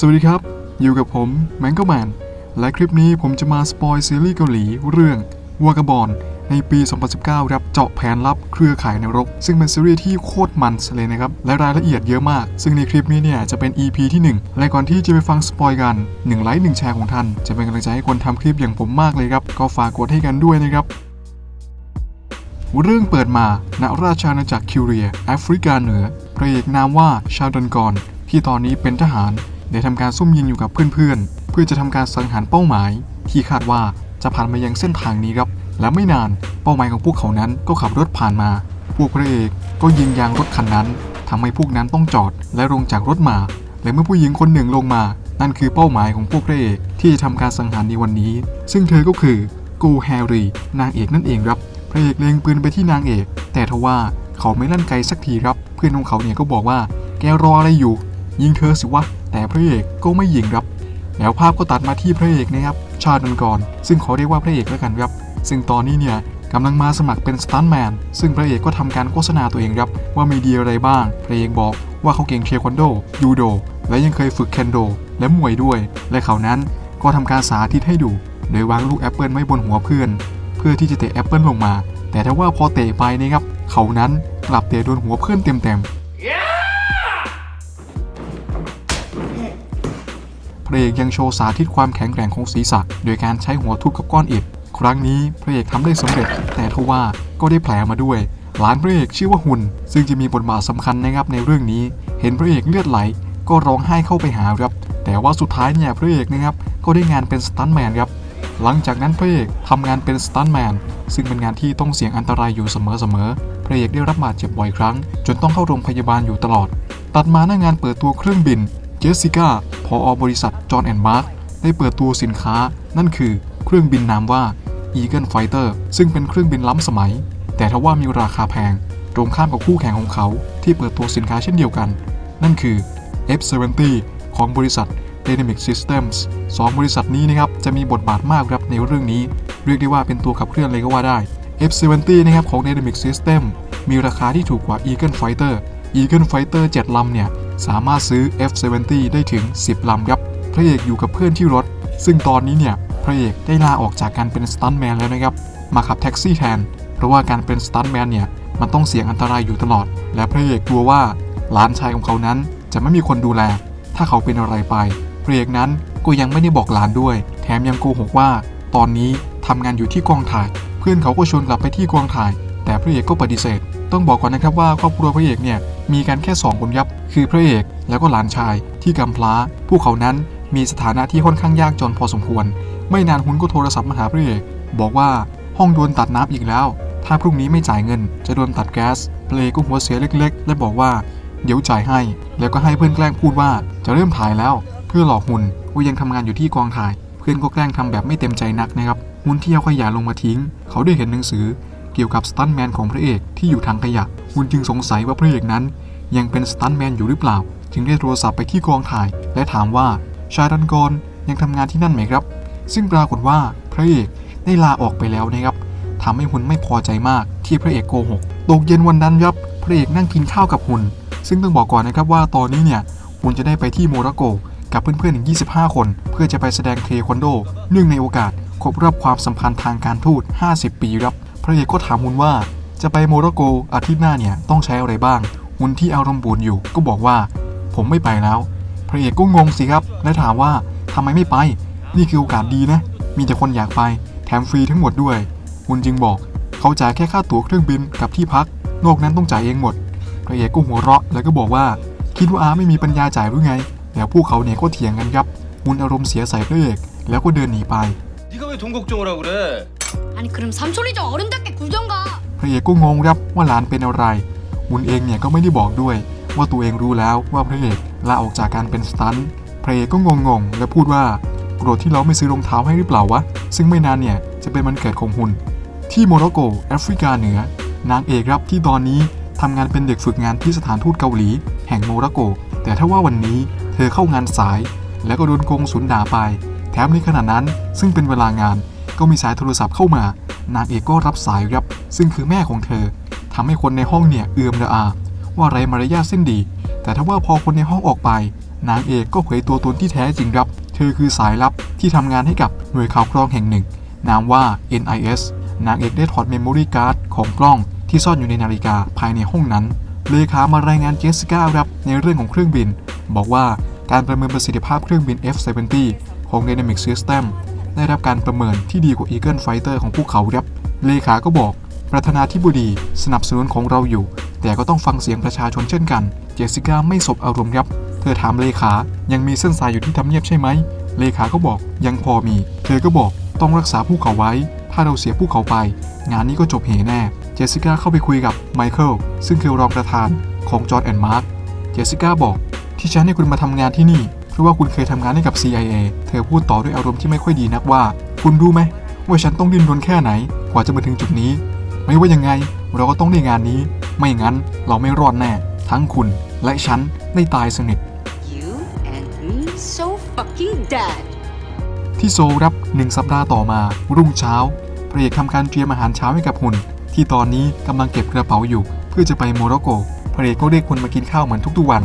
สวัสดีครับ อยู่กับผมแมงก m แมนและคลิปนี้ผมจะมาสปอยซีรีส์เกาหลีเรื่องวากาบอนในปี 2019 ครับ เจาะแผนลับเครือข่ายนรก ซึ่งเป็นซีรีส์ที่โคตรมันเลยนะครับ และรายละเอียดเยอะมาก ซึ่งในคลิปนี้เนี่ยจะเป็น EP ที่ 1 และก่อนที่จะไปฟังสปอยกัน1ไลค์1แชร์ของท่าน จะเป็นกำลังใจให้คนทำคลิปอย่างผมมากเลยครับ ก็ฝากกดให้กันด้วยนะครับเรื่องเปิดมาณราชอาณาจักรคิวเรียแอฟริกาเหนือพระเอกนามว่าชาดันกรที่ตอนนี้เป็นทหาร ได้ทำการซุ่มยิงอยู่กับเพื่อนๆ เพื่อจะทำการสังหารเป้าหมาย ที่คาดว่าจะผ่านมายังเส้นทางนี้ครับ และไม่นานเป้าหมายของพวกเขานั้นก็ขับรถผ่านมา พวกพระเอกก็ยิงยางรถคันนั้นทำให้พวกนั้นต้องจอดและลงจากรถมา และเมื่อผู้หญิงคนหนึ่งลงมา นั่นคือเป้าหมายของพวกพระเอกที่จะทำการสังหารในวันนี้ ซึ่งเธอก็คือโกแฮร์รี่นางเอกนั่นเองครับ พระเอกเล็งปืนไปที่นางเอก แต่ทว่าเขาไม่ลั่นไกลสักทีครับ เพื่อนของเขาเนี่ยก็บอกว่า แกรออะไรอยู่ ยิงเธอสิวะ แต่พระเอกก็ไม่ยิงครับ แล้วภาพก็ตัดมาที่พระเอกนะครับชาดันกรซึ่งเขาเรียกว่าพระเอกแล้วกันครับ ซึ่งตอนนี้เนี่ยกำลังมาสมัครเป็นสตันแมนซึ่งพระเอกก็ทำการโฆษณาตัวเองครับ ว่ามีดีอะไรบ้าง พระเอกบอกว่าเขาเก่งเทควันโด ยูโด และยังเคยฝึกเคนโด และมวยด้วย และเขานั้นก็ทำการสาธิตให้ดู โดยวางลูกแอปเปิลไว้บนหัวเพื่อน เพื่อที่จะเตะแอปเปิลลงมา แต่ถ้าว่าพอเตะไปนะครับเขานั้นกลับเตะโดนหัวเพื่อนเต็ม พระเอกยังโชว์สาธิตความแข็งแกร่งของศีรษะ โดยการใช้หัวทุบกับก้อนอิฐ ครั้งนี้พระเอกทำได้สำเร็จ แต่ทว่าก็ได้แผลมาด้วย หลานพระเอกชื่อว่าหุนซึ่งจะมีบทบาทสำคัญนะครับในเรื่องนี้ เห็นพระเอกเลือดไหล ก็ร้องไห้เข้าไปหาครับ แต่ว่าสุดท้ายเนี่ยพระเอกนะครับก็ได้งานเป็นสตันแมนครับ หลังจากนั้นพระเอกทำงานเป็นสตันแมนซึ่งเป็นงานที่ต้องเสี่ยงอันตรายอยู่เสมอๆ พระเอกได้รับบาดเจ็บบ่อยครั้ง จนต้องเข้าโรงพยาบาลอยู่ตลอด ตัดมาหน้างานเปิดตัวเครื่องบิน สสิก้าพออบริษัทจอห์นแอนด์มาร์กได้เปิดตัวสินค้า นั่นคือเครื่องบินนามว่า Eagle Fighter ซึ่งเป็นเครื่องบินล้ำสมัย แต่ทว่ามีราคาแพง ตรงข้ามกับคู่แข่งของเขาที่เปิดตัวสินค้าเช่นเดียวกัน นั่นคือ F70 ของบริษัท Dynamic Systems สองบริษัทนี้นะครับจะมีบทบาทมากครับในเรื่องนี้ เรียกได้ว่าเป็นตัวขับเคลื่อนเลยก็ว่าได้ F70 นะครับของ Dynamic System มีราคาที่ถูกกว่า Eagle Fighter Eagle Fighter 7ลำเนี่ย สามารถซื้อ F70 ได้ถึง 10 ลำครับ พระเอกอยู่กับเพื่อนที่รถ ซึ่งตอนนี้เนี่ย พระเอกได้ลาออกจากการเป็นสตันแมนแล้วนะครับ มาขับแท็กซี่แทน เพราะว่าการเป็นสตันแมนเนี่ย มันต้องเสี่ยงอันตรายอยู่ตลอด และพระเอกกลัวว่าหลานชายของเขานั้นจะไม่มีคนดูแล ถ้าเขาเป็นอะไรไป พระเอกนั้นก็ยังไม่ได้บอกหลานด้วย แถมยังโกหกว่า ตอนนี้ทำงานอยู่ที่กองถ่าย เพื่อนเขาก็ชวนกลับไปที่กองถ่าย แต่พระเอกก็ปฏิเสธ ต้องบอกก่อนนะครับว่าครอบครัวพระเอกเนี่ย มีกันแค่ 2 คนยับ คือพระเอกแล้วก็หลานชายที่กำพร้า พวกเขานั้นมีสถานะที่ค่อนข้างยากจนพอสมควร ไม่นานหุนก็โทรศัพท์มาหาพระเอก บอกว่าห้องโดนตัดน้ำอีกแล้ว ถ้าพรุ่งนี้ไม่จ่ายเงิน จะโดนตัดแก๊สพระเอกก็หัวเสียเล็ก ๆ และบอกว่า เดี๋ยวจ่ายให้ แล้วก็ให้เพื่อนแกล้งพูดว่าจะเริ่มถ่ายแล้ว เพื่อหลอกหุนว่ายังทำงานอยู่ที่กองถ่าย เพื่อนก็แกล้งทำแบบไม่เต็มใจนักนะครับหุนที่เอาขยะลงมาทิ้ง เขาได้เห็นหนังสือ เกี่ยวกับสตันแมนของพระเอกที่อยู่ทางขยะหุนจึงสงสัยว่าพระเอกนั้น ยังเป็นสตันแมนอยู่หรือเปล่า จึงได้โทรศัพท์ไปที่กองถ่าย และถามว่าชายดันกรยังทำงานที่นั่นไหมครับ ซึ่งปรากฏว่าพระเอกได้ลาออกไปแล้วนะครับทำให้หุนไม่พอใจมากที่พระเอกโกหกตกเย็นวันนั้นครับพระเอกนั่งกินข้าวกับหุนซึ่งต้องบอกก่อนนะครับว่าตอนนี้เนี่ยหุนจะได้ไปที่โมร็อกโกกับเพื่อนๆอีก 25 คน เพื่อจะไปแสดงเทควันโดเนื่องในโอกาสครบรอบความสัมพันธ์ทางการทูต 50 ปีครับ พระเอกก็ถามฮุนว่า จะไปโมร็อกโกอาทิตย์หน้าเนี่ยต้องใช้อะไรบ้างฮุนที่อารมณ์บูนอยู่ก็บอกว่า ผมไม่ไปแล้ว พระเอกก็งงสิครับ และถามว่าทำไมไม่ไป นี่คือโอกาสดีนะ มีแต่คนอยากไป แถมฟรีทั้งหมดด้วยฮุนจึงบอก เขาจ่ายแค่ค่าตั๋วเครื่องบินกับที่พัก นอกนั้นต้องจ่ายเองหมด พระเอกก็หัวเราะแล้วก็บอกว่า คิดว่าอาไม่มีปัญญาจ่ายหรือไงแต่วพวกเขาเนี่ยก็เถียงกันครับฮุนอารมณ์เสียใส่พระเอกแล้วก็เดินหนีไปนี่ก็ไปทงกจ 아니 그럼 삼촌이 좀 어른답게 굴던가 พระเอกก็งงครับว่าหลานเป็นอะไรหุนเองเนี่ยก็ไม่ได้บอกด้วย ว่าตัวเองรู้แล้วว่าพระเอกลาออกจากการเป็นสตันท์พระเอกก็งงๆและพูดว่าโกรธที่เราไม่ซื้อรองเท้าให้หรือเปล่าวะ ซึ่งไม่นานเนี่ยจะเป็นวันเกิดของหุน ที่โมร็อกโกแอฟริกาเหนือ นางเอกครับที่ตอนนี้ทำงานเป็นเด็กฝึกงานที่สถานทูตเกาหลี แห่งโมร็อกโก แต่ถ้าว่าวันนี้เธอเข้างานสาย แล้วก็โดนโกงสุนด่าไป แถมในขณะนั้นซึ่งเป็นเวลางาน ก็มีสายโทรศัพท์เข้ามานางเอกก็รับสายครับ ซึ่งคือแม่ของเธอทำให้คนในห้องเนี่ยเอือมระอา ว่าไรมารยาทเส้นดี แต่ถ้าว่าพอคนในห้องออกไป นางเอกก็เผยตัวตนที่แท้จริงครับ เธอคือสายลับที่ทำงานให้กับหน่วยข่าวกรองแห่งหนึ่ง นามว่า NIS นางเอกได้ถอดเมมโมรี่การ์ดของกล้องที่ซ่อนอยู่ในนาฬิกาภายในห้องนั้น เลขามารายงานเจสสิก้าครับในเรื่องของเครื่องบิน บอกว่าการประเมินประสิทธิภาพเครื่องบิน F-70 ของ Dynamic System ได้รับการประเมินที่ดีกว่า Eagle Fighter ของพวกเขาครับ เลขาก็บอก ประธานาธิบดีสนับสนุนของเราอยู่ แต่ก็ต้องฟังเสียงประชาชนเช่นกัน เจสิก้าไม่สบอารมณ์ครับ เธอถามเลขา ยังมีเส้นสายอยู่ที่ทำเนียบใช่ไหม เลขาก็บอกยังพอมี เธอก็บอกต้องรักษาภูเขาไว้ ถ้าเราเสียภูเขาไป งานนี้ก็จบเหแน่ เจสิก้าเข้าไปคุยกับไมเคิลซึ่งคือรองประธานของจอร์แอนด์มาร์กเจสสิก้าบอก ที่ฉันให้คุณมาทำงานที่นี่ เพราะว่าคุณเคยทำงานให้กับ CIA เธอพูดต่อด้วยอารมณ์ที่ไม่ค่อยดีนักว่า คุณรู้ไหมว่าฉันต้องดิ้นรนแค่ไหน กว่าจะมาถึงจุดนี้ ไม่ว่ายังไง เราก็ต้องได้งานนี้ ไม่งั้นเราไม่รอดแน่ ทั้งคุณและฉันได้ตายสนิท You and me so fucking dead. ที่โซลครับหนึ่งสัปดาห์ต่อมา รุ่งเช้าพระเอกทำการเตรียมอาหารเช้าให้กับหุ่น ที่ตอนนี้กำลังเก็บกระเป๋าอยู่ เพื่อจะไปโมร็อกโกพระเอกก็เรียกหุ่นมากินข้าวเหมือนทุกๆวัน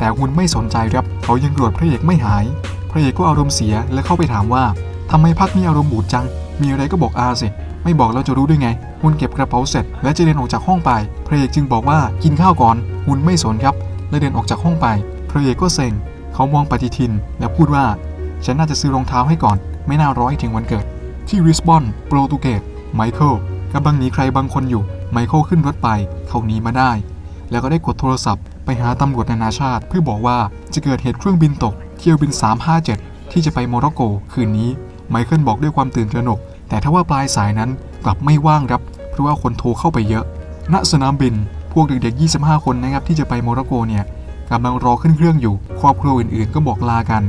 แต่หุนไม่สนใจครับเขายังโกรธพระเอกไม่หาย พระเอกก็อารมณ์เสียและเข้าไปถามว่าทำไมพักนี้อารมณ์บูดจัง มีอะไรก็บอกอาสิ ไม่บอกเราจะรู้ด้วยไงหุนเก็บกระเป๋าเสร็จ และจะเดินออกจากห้องไป พระเอกจึงบอกว่ากินข้าวก่อนหุนไม่สนครับ และเดินออกจากห้องไป พระเอกก็เซ็ง เขามองปฏิทิน และพูดว่า ฉันน่าจะซื้อรองเท้าให้ก่อน ไม่น่ารอให้ถึงวันเกิด ที่ริสบอนโปรตุเกส ไมเคิลกำลังหนีใครบางคนอยู่ ไมเคิลขึ้นรถไป เขาหนีมาได้ แล้วก็ได้กดโทรศัพท์ ไปหาตำรวจนานาชาติ เพื่อบอกว่าจะเกิดเหตุเครื่องบินตก เที่ยวบิน 357 ที่จะไปโมร็อกโกคืนนี้ ไมเคิลบอกด้วยความตื่นตระหนก แต่ถ้าว่าปลายสายนั้นกลับไม่ว่างครับ เพราะว่าคนโทรเข้าไปเยอะ ณ สนามบิน พวกเด็กๆ 25 คนนะครับที่จะไปโมร็อกโกเนี่ยกำลังรอขึ้นเครื่องอยู่ ครอบครัวอื่นๆ ก็บอกลากัน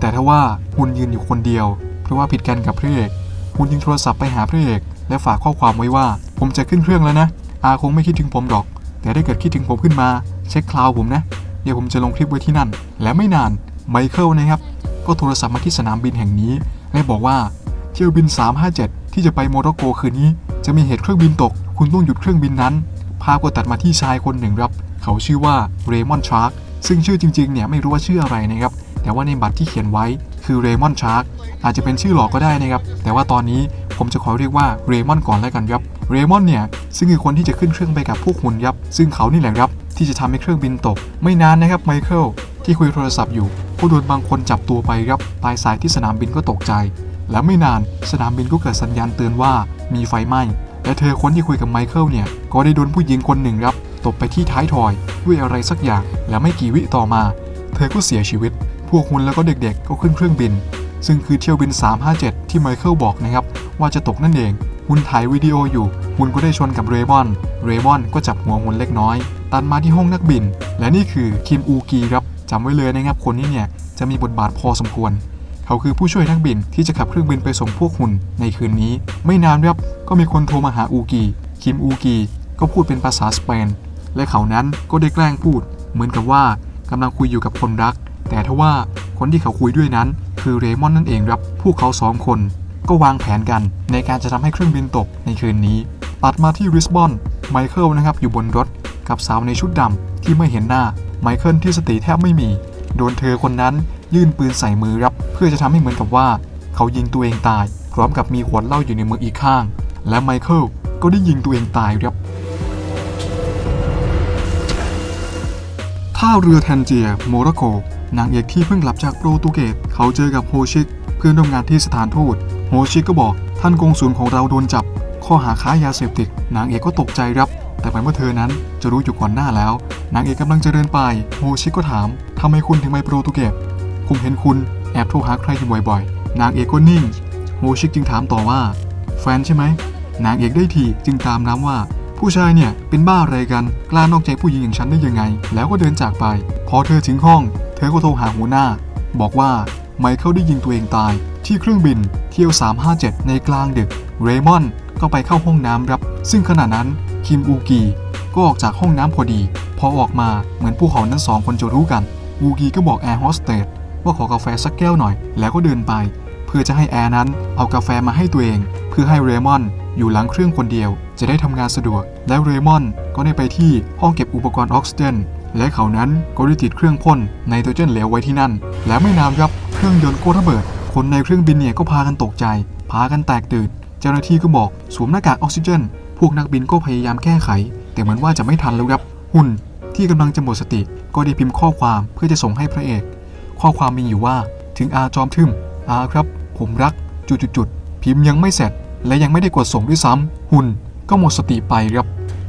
แต่ถ้าว่าหุ่นยืนอยู่คนเดียว เพราะว่าผิดกันกับพระเอกหุ่นยิงโทรศัพท์ไปหาพระเอกและฝากข้อความไว้ว่า ผมจะขึ้นเครื่องแล้วนะ อาคงไม่คิดถึงผมหรอก แต่ถ้าเกิดคิดถึงผมขึ้นมา เช็คคลาวผมนะ เดี๋ยวผมจะลงคลิปไว้ที่นั่น และไม่นานไมเคิลนะครับ ก็โทรศัพท์มาที่สนามบินแห่งนี้ และบอกว่าเที่ยวบิน 357 ที่จะไปโมร็อกโกคืนนี้ จะมีเหตุเครื่องบินตก คุณต้องหยุดเครื่องบินนั้น ภาพก็ตัดมาที่ชายคนหนึ่งครับ เขาชื่อว่าเรมอนชาร์กซึ่งชื่อจริงๆเนี่ยไม่รู้ว่าชื่ออะไรนะครับ แต่ว่าในบัตรที่เขียนไว้คือเรมอนชาร์กอาจจะเป็นชื่อหลอกก็ได้นะครับ แต่ว่าตอนนี้ผมจะขอเรียกว่าเรมอนก่อนแล้วกันครับ เรมอนเนี่ยซึ่งคือคนที่จะขึ้นเครื่องไปกับพวกหุ่นยับ ซึ่งเขานี่แหละครับ ที่จะทำให้เครื่องบินตก ไม่นานนะครับไมเคิลที่คุยโทรศัพท์อยู่ก็โดนบางคนจับตัวไปครับปลายสายที่สนามบินก็ตกใจ และไม่นานสนามบินก็เกิดสัญญาณเตือนว่ามีไฟไหม้และเธอคนที่คุยกับไมเคิลเนี่ยก็ได้โดนผู้หญิงคนหนึ่งครับตบไปที่ท้ายทอยด้วยอะไรสักอย่าง และไม่กี่วิต่อมา เธอก็เสียชีวิต พวกคุณแล้วก็เด็กๆ ก็ขึ้นเครื่องบิน ซึ่งคือเที่ยวบิน 357 ที่ไมเคิลบอกนะครับว่าจะตกนั่นเอง หุ่นถ่ายวิดีโออยู่ หุ่นก็ได้ชนกับเรมอน เรมอนก็จับหัวหุ่นเล็กน้อย ตันมาที่ห้องนักบิน และนี่คือคิมอูกีครับจำไว้เลยนะครับคนนี้เนี่ยจะมีบทบาทพอสมควร เขาคือผู้ช่วยนักบินที่จะขับเครื่องบินไปส่งพวกหุ่นในคืนนี้ ไม่นานครับก็มีคนโทรมาหาอูกีคิมอูกีก็พูดเป็นภาษาสเปน และเขานั้นก็ได้แกล้งพูด เหมือนกับว่ากำลังคุยอยู่กับคนรัก แต่ทว่าคนที่เขาคุยด้วยนั้น คือเรมอนนั่นเองครับพวกเขาสองคน ก็วางแผนกันในการจะทำให้เครื่องบินตกในคืนนี้ตัดมาที่ริสบอนไมเคิลนะครับอยู่บนรถกับสาวในชุดดำที่ไม่เห็นหน้าไมเคิลที่สติแทบไม่มี โดนเธอคนนั้นยื่นปืนใส่มือรับเพื่อจะทำให้เหมือนกับว่า เขายิงตัวเองตาย พร้อมกับมีขวดเหล้าอยู่ในมืออีกข้าง และไมเคิลก็ได้ยิงตัวเองตายครับท่าเรือแทนเจียโมร็อกโกนางเอกที่เพิ่งกลับจากโปรตุเกสเขาเจอกับโฮชิก เพื่อนร่วมงานที่สถานทูต โฮชิกก็บอกท่านกงสุลของเราโดนจับ ข้อหาค้ายาเสพติดนางเอกก็ตกใจครับ แต่เหมือนว่าเธอนั้นจะรู้อยู่ก่อนหน้าแล้ว นางเอกกำลังจะเดินไปโฮชิกก็ถามทำไมคุณถึงไปโปรตุเกสผมเห็นคุณแอบโทรหาใครอยู่บ่อยๆ นางเอกก็นิ่งโฮชิจึงถามต่อว่า แฟนใช่ไหมนางเอกได้ทีจึงตามน้ำว่า ผู้ชายเนี่ยเป็นบ้าอะไรกันกล้านอกใจผู้หญิงอย่างฉันได้ยังไง แล้วก็เดินจากไป พอเธอถึงห้อง เธอก็โทรหาหัวหน้า บอกว่าไมเคิลได้ยิงตัวเองตาย ที่เครื่องบินเที่ยว 357 ในกลางดึก เรมอนก็ไปเข้าห้องน้ำครับ ซึ่งขณะนั้นคิมอูกีก็ออกจากห้องน้ำพอดี พอออกมาเหมือนผู้เขานั้นสองคนจะรู้กัน อูกีก็บอกแอร์โฮสเตสว่าขอกาแฟสักแก้วหน่อย แล้วก็เดินไป เพื่อจะให้แอร์นั้นเอากาแฟมาให้ตัวเอง เพื่อให้เรมอนอยู่หลังเครื่องคนเดียว จะได้ทำงานสะดวก แล้วเรมอนก็ได้ไปที่ห้องเก็บอุปกรณ์ออกซิเจนและเขานั้นก็ได้ติดเครื่องพ่นไนโตรเจนเหลวไว้ที่นั่น แล้วไม่นานครับเครื่องยนต์ก็ระเบิด คนในเครื่องบินเนี่ยก็พากันตกใจ พากันแตกตื่น เจ้าหน้าที่ก็บอกสวมหน้ากากออกซิเจน พวกนักบินก็พยายามแก้ไข แต่เหมือนว่าจะไม่ทันแล้วครับ หุ่นที่กำลังจะหมดสติ ก็ได้พิมพ์ข้อความเพื่อจะส่งให้พระเอก ข้อความมีอยู่ว่า ถึงอาจอมทึมอาครับ ผมรัก จุดๆๆพิมพ์ยังไม่เสร็จ และยังไม่ได้กดส่งด้วยซ้ำหุ่นก็หมดสติไปครับ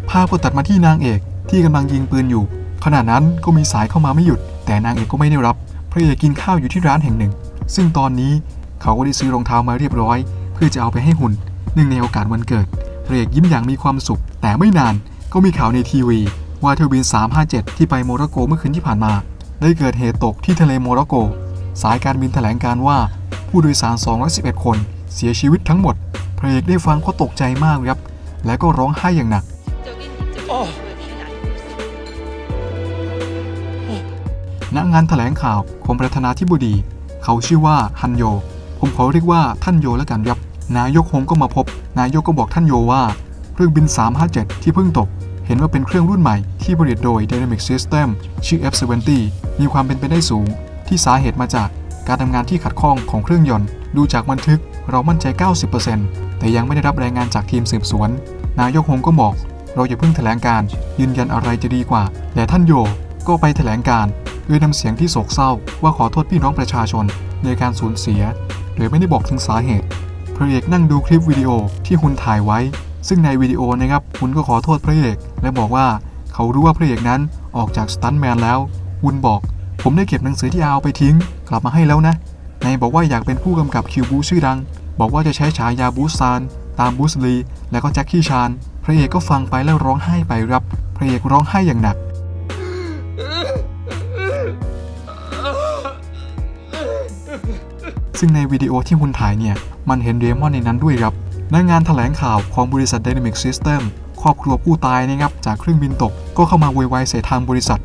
ภาพก็ตัดมาที่นางเอกที่กำลังยิงปืนอยู่ ขณะนั้นก็มีสายเข้ามาไม่หยุด แต่นางเอกก็ไม่ได้รับ พระเอกกินข้าวอยู่ที่ร้านแห่งหนึ่ง ซึ่งตอนนี้เขาก็ได้ซื้อรองเท้ามาเรียบร้อย เพื่อจะเอาไปให้หุ่นเนื่องในโอกาสวันเกิดพระเอกยิ้มอย่างมีความสุข แต่ไม่นานก็มีข่าวในทีวี ว่าเที่ยวบิน 357 ที่ไปโมร็อกโกเมื่อคืนที่ผ่านมา ได้เกิดเหตุตกที่ทะเลโมร็อกโก สายการบินแถลงการว่า ผู้โดยสาร 211 คนเสียชีวิตทั้งหมดพระเอกได้ฟังก็ตกใจมากครับ และก็ร้องไห้อย่างหนัก ณงานแถลงข่าวของประธานาธิบดี เขาชื่อว่าฮันโย ผมขอเรียกว่าท่านโยแล้วกันครับ นายกฮงก็มาพบ นายกก็บอกท่านโยว่า เครื่องบิน 357 ที่เพิ่งตก เห็นว่าเป็นเครื่องรุ่นใหม่ที่ผลิตโดย Dynamic System ชื่อ F70 มีความเป็นไปได้สูง ที่สาเหตุมาจากการทำงานที่ขัดข้องของเครื่องยนต์ ดูจากบันทึกเรามั่นใจ 90%แต่ยังไม่ได้รับรายงานจากทีมสืบสวน นายกฮงก็บอก เราอย่าเพิ่งแถลงการยืนยันอะไรจะดีกว่า และท่านโยก็ไปแถลงการ โดยนำเสียงที่โศกเศร้าว่าขอโทษพี่น้องประชาชนในการสูญเสีย โดยไม่ได้บอกถึงสาเหตุ พระเอกนั่งดูคลิปวิดีโอที่ฮุนถ่ายไว้ ซึ่งในวิดีโอนะครับฮุนก็ขอโทษพระเอกและบอกว่าเขารู้ว่าพระเอกนั้นออกจากสตันแมนแล้วฮุนบอก ผมได้เก็บหนังสือที่เอาไปทิ้ง กลับมาให้แล้วนะนายบอกว่าอยากเป็นผู้กำกับคิวบูชื่อดัง บอกว่าจะใช้ฉายาบูซานตามบูสลีและก็แจ็คกี้ชาน พระเอกก็ฟังไปแล้วร้องไห้ไปรับ พระเอกร้องไห้อย่างหนัก ซึ่งในวิดีโอที่คุณถ่ายเนี่ย มันเห็นเดมอนในนั้นด้วยครับในงานถแถลงข่าวของบริษัท Dynamic System ครอบครัวผู้ตายนะครับจากเครื่องบินตกก็เข้ามาโวยวายใส่ทางบริษัท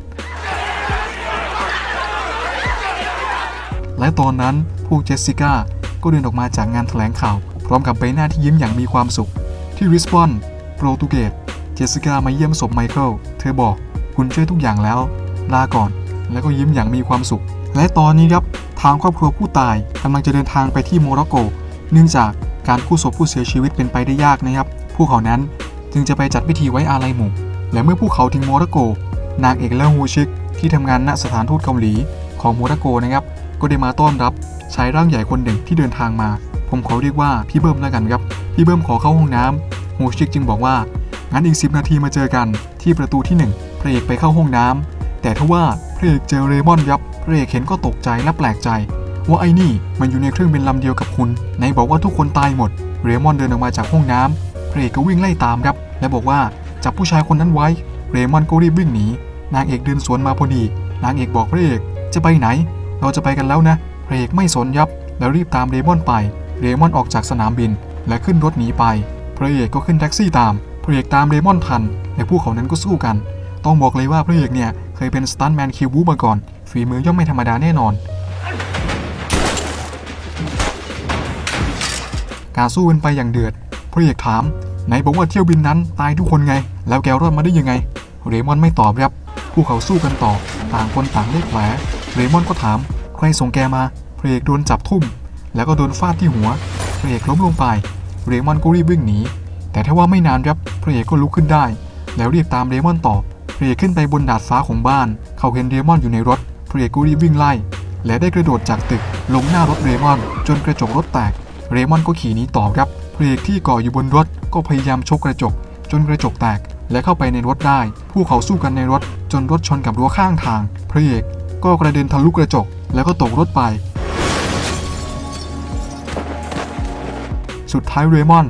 และตอนนั้นพวกเจสสิก้าก็เดินออกมาจากงานถแถลงข่าว พร้อมกับใบหน้าที่ยิ้มอย่างมีความสุข ที่ริสบอนโปรตุเกสเจสสิก้ามาเยี่ยมศพไมเคิลเธอบอกคุณช่วยทุกอย่างแล้ว ลาก่อน แล้วก็ยิ้มอย่างมีความสุข และตอนนี้ครับทางครอบครัวผู้ตายกำลังจะเดินทางไปที่โมร็อกโก เนื่องจากการกู้ศพผู้เสียชีวิตเป็นไปได้ยากนะครับ พวกเขานั้นจึงจะไปจัดพิธีไว้อาลัยหมู่และเมื่อพวกเขาถึงโมร็อกโก นางเอกแลฮูชิก ที่ทำงานณสถานทูตเกาหลีของโมร็อกโกนะครับ ก็ได้มาต้อนรับชายร่างใหญ่คนหนึ่งที่เดินทางมา ผมขอเรียกว่าพี่เบิ้มแล้วกันครับ พี่เบิ้มขอเข้าห้องน้ำฮูชิกจึงบอกว่างั้นอีก 10 นาทีมาเจอกันที่ประตูที่หนึ่งพระเอกไปเข้าห้องน้ำแต่ทว่าพระเอกเจอเรมอนยับ พระเอกเห็นก็ตกใจและแปลกใจ ว่าไอ้นี่มันอยู่ในเครื่องบินลำเดียวกับคุณไหนบอกว่าทุกคนตายหมด เรมอนเดินออกมาจากห้องน้ำพระเอกก็วิ่งไล่ตามครับ และบอกว่าจับผู้ชายคนนั้นไว้ เรมอนก็รีบวิ่งหนีนางเอกเดินสวนมาพอดี นางเอกบอกพระเอกจะไปไหน เราจะไปกันแล้วนะพระเอกไม่สนยับ แล้วรีบตามเรมอนไป เรมอนออกจากสนามบิน และขึ้นรถหนีไป พระเอกก็ขึ้นแท็กซี่ตาม พระเอกตามเรมอนทันและพวกเขานั้นก็สู้กัน ต้องบอกเลยว่าพระเอกเนี่ยเคยเป็นสตันแมนคิวบูมาก่อน ฝีมือย่อมไม่ธรรมดาแน่นอน การสู้เป็นไปอย่างเดือดพระเอกถามไหนบอกว่าเที่ยวบินนั้นตายทุกคนไง แล้วแกรอดมาได้ยังไง เรมอนไม่ตอบครับพวกเขาสู้กันต่อ ต่างคนต่างได้แผลเรมอนก็ถาม ใครส่งแกมาพระเอกโดนจับทุ่ม แล้วก็โดนฟาดที่หัวพระเอกล้มลงไป เรมอนก็รีบวิ่งหนี แต่ถ้าว่าไม่นานครับพระเอกก็ลุกขึ้นได้ แล้วรีบตามเรมอนต่อพระเอกขึ้นไปบนดาดฟ้าของบ้าน เขาเห็นเรมอนอยู่ในรถ เอกก็รีวิ่งไล่ และได้กระโดดจากตึกลงหน้ารถเรมอน จนกระจกรถแตก เรมอนก็ขี่หนีต่อครับเพระเอกที่เกาะอยู่บนรถก็พยายามชกกระจก จนกระจกแตก และเข้าไปในรถได้ผู้เขาสู้กันในรถ จนรถชนกับรั้วข้างทางพระเอกก็กระเด็นทะลุกระจก แล้วก็ตกรถไป สุดท้ายเรมอน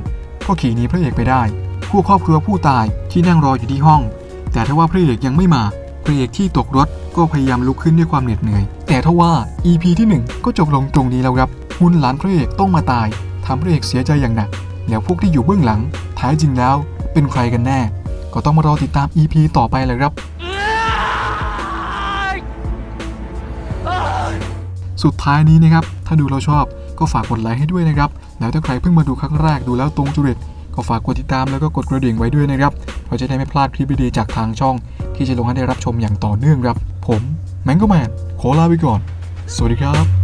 ก็ขี่หนีพระเอกไปได้ ผู้ครอบครัวผู้ตายที่นั่งรออยู่ที่ห้อง แต่ถ้าว่าพระเอกยังไม่มา พระเอกที่ตกรถก็พยายามลุกขึ้นด้วยความเหน็ดเหนื่อย แต่ถ้าว่า EP ที่ 1 ก็จบลงตรงนี้แล้วครับหุ่นหลานพระเอกต้องมาตายทำพระเอกเสียใจอย่างหนัก แล้วพวกที่อยู่เบื้องหลัง ท้ายจริงแล้วเป็นใครกันแน่ ก็ต้องมารอติดตาม EP ต่อไปเลยครับ สุดท้ายนี้นะครับ ถ้าดูเราชอบก็ฝากกดไลค์ให้ด้วยนะครับ แล้วถ้าใครเพิ่งมาดูครั้งแรกดูแล้วตรงจุริต ก็ฝากกดติดตามแล้วก็กดกระดิ่งไว้ด้วยนะครับเพื่อจะได้ไม่พลาดคลิปดีๆจากทางช่อง ที่จะลงให้ได้รับชมอย่างต่อเนื่องครับ ผมแมงโกแมนขอลาไปก่อน สวัสดีครับ